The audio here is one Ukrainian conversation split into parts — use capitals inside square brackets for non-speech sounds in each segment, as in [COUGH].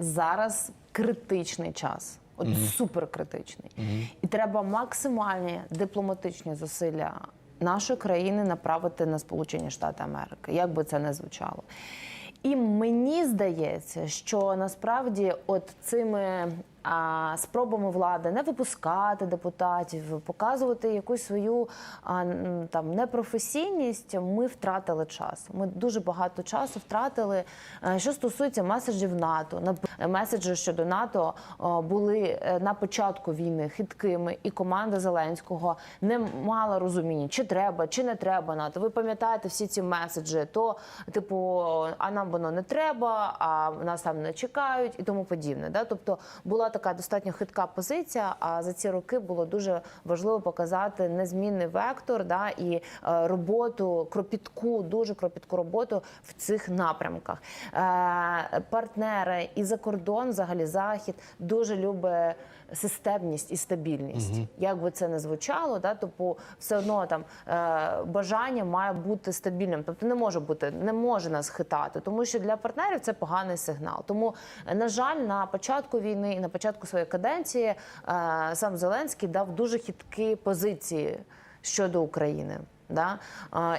зараз критичний час. От суперкритичний. І треба максимальні дипломатичні зусилля нашої країни направити на Сполучені Штати Америки, як би це не звучало. І мені здається, що насправді от цими спробами влади не випускати депутатів, показувати якусь свою там непрофесійність, ми втратили час. Ми дуже багато часу втратили. Е, Що стосується меседжів НАТО, на меседжі щодо НАТО були е, на початку війни хиткими, і команда Зеленського не мала розуміння, чи треба, чи не треба НАТО. Ви пам'ятаєте всі ці меседжі, то типу, а нам воно не треба, а нас там не чекають і тому подібне. Да? Тобто була така достатньо хитка позиція. А за ці роки було дуже важливо показати незмінний вектор да, і е, роботу кропітку, дуже кропітку роботу в цих напрямках. Е, партнери і за кордон, взагалі захід, дуже любить системність і стабільність. Як би це не звучало, да, тобто все одно там е, бажання має бути стабільним. Тобто не може бути, не може нас хитати, тому що для партнерів це поганий сигнал. Тому, на жаль, на початку війни і на початку своєї каденції е, сам Зеленський дав дуже хиткі позиції щодо України. Да?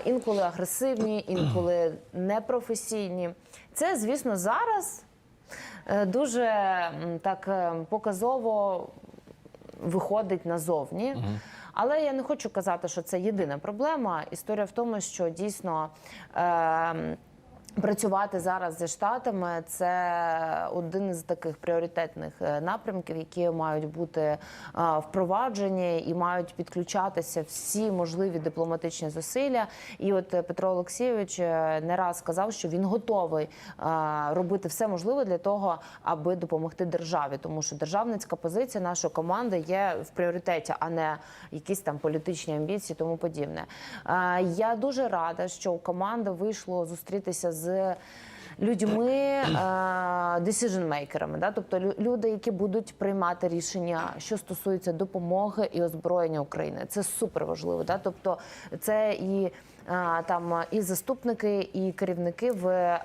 Інколи агресивні, інколи непрофесійні. Це, звісно, зараз е, дуже так е, показово виходить назовні. Але я не хочу казати, що це єдина проблема. Історія в тому, що дійсно. Е, Працювати зараз зі штатами це один із таких пріоритетних е, напрямків, які мають бути впроваджені і мають підключатися всі можливі дипломатичні зусилля. І от е, Петро Олексійович е, не раз сказав, що він готовий робити все можливе для того, аби допомогти державі, тому що державницька позиція нашої команди є в пріоритеті, а не якісь там політичні амбіції, тому подібне. Я дуже рада, що у команди вийшло зустрітися з людьми, decision-мейкерами, да? тобто лю- люди, які будуть приймати рішення, що стосується допомоги і озброєння України. Це супер важливо. Да? Тобто це і там і заступники, і керівники в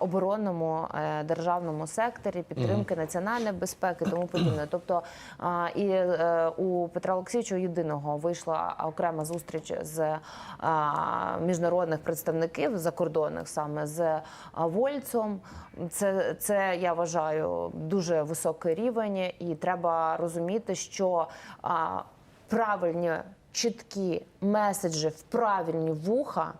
оборонному е, державному секторі підтримки національної безпеки, тому [CLEARS THROAT] подібне. Тобто і е, у Петра Олексійовича єдиного вийшла окрема зустріч з міжнародних представників закордонних, саме з Вольцом. Це, це я вважаю дуже високий рівень, і треба розуміти, що правильні чіткі меседжі в правильні вуха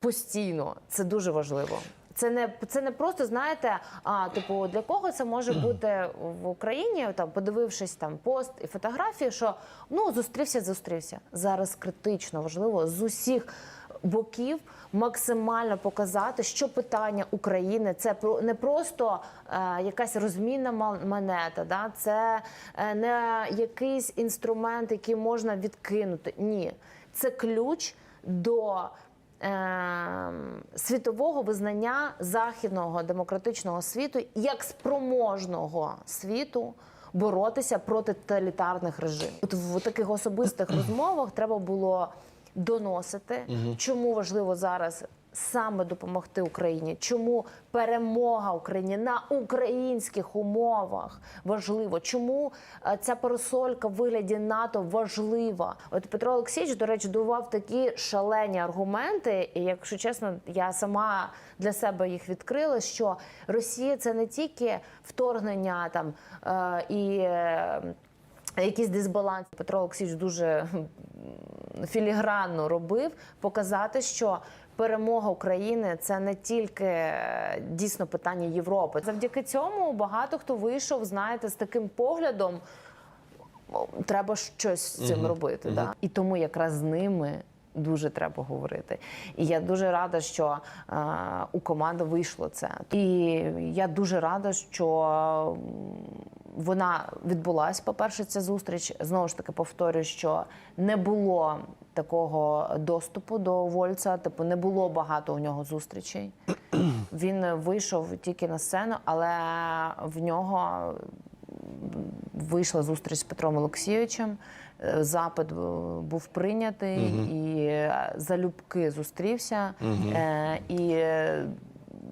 постійно. Це дуже важливо. Це не це не просто знаєте. А типу для кого це може бути в Україні? Там подивившись там пост і фотографії, що ну зустрівся, зустрівся зараз. Критично важливо з усіх боків максимально показати, що питання України це не просто е, якась розмінна монета, да це е, не якийсь інструмент, який можна відкинути. Ні, це ключ до е, світового визнання західного демократичного світу як спроможного світу боротися проти тоталітарних режимів. От в таких особистих [CLEARS THROAT] розмовах треба було доносити, чому важливо зараз. Саме допомогти Україні, чому перемога Україні на українських умовах важливо? Чому е, ця парасолька в вигляді НАТО важлива? От Петро Олексійович, до речі, давав такі шалені аргументи, і якщо чесно, я сама для себе їх відкрила. Що Росія це не тільки вторгнення там е, і. е, Якийсь дисбаланс Петро Олексійович дуже філігранно робив, показати, що перемога України це не тільки е, дійсно питання Європи. Завдяки цьому багато хто вийшов, знаєте, з таким поглядом. Треба щось з цим робити. Да? І тому якраз з ними дуже треба говорити. І я дуже рада, що е, у команди вийшло це. І я дуже рада, що вона відбулась. По-перше, ця зустріч знову ж таки повторюю, що не було такого доступу до Вольца, типу не було багато у нього зустрічей. [CLEARS THROAT] Він вийшов тільки на сцену, але в нього вийшла зустріч з Петром Олексійовичем. е, Запит е, був прийнятий і е, залюбки зустрівся. Е, І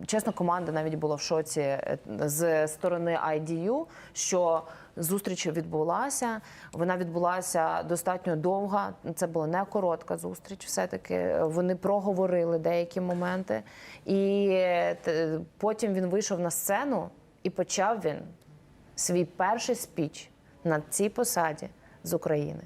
чесно, команда навіть була в шоці е, з сторони IDU, що зустріч відбулася. Вона відбулася достатньо довга. Це була не коротка зустріч. Все таки вони проговорили деякі моменти, і е, потім він вийшов на сцену і почав він свій перший спіч на цій посаді з України.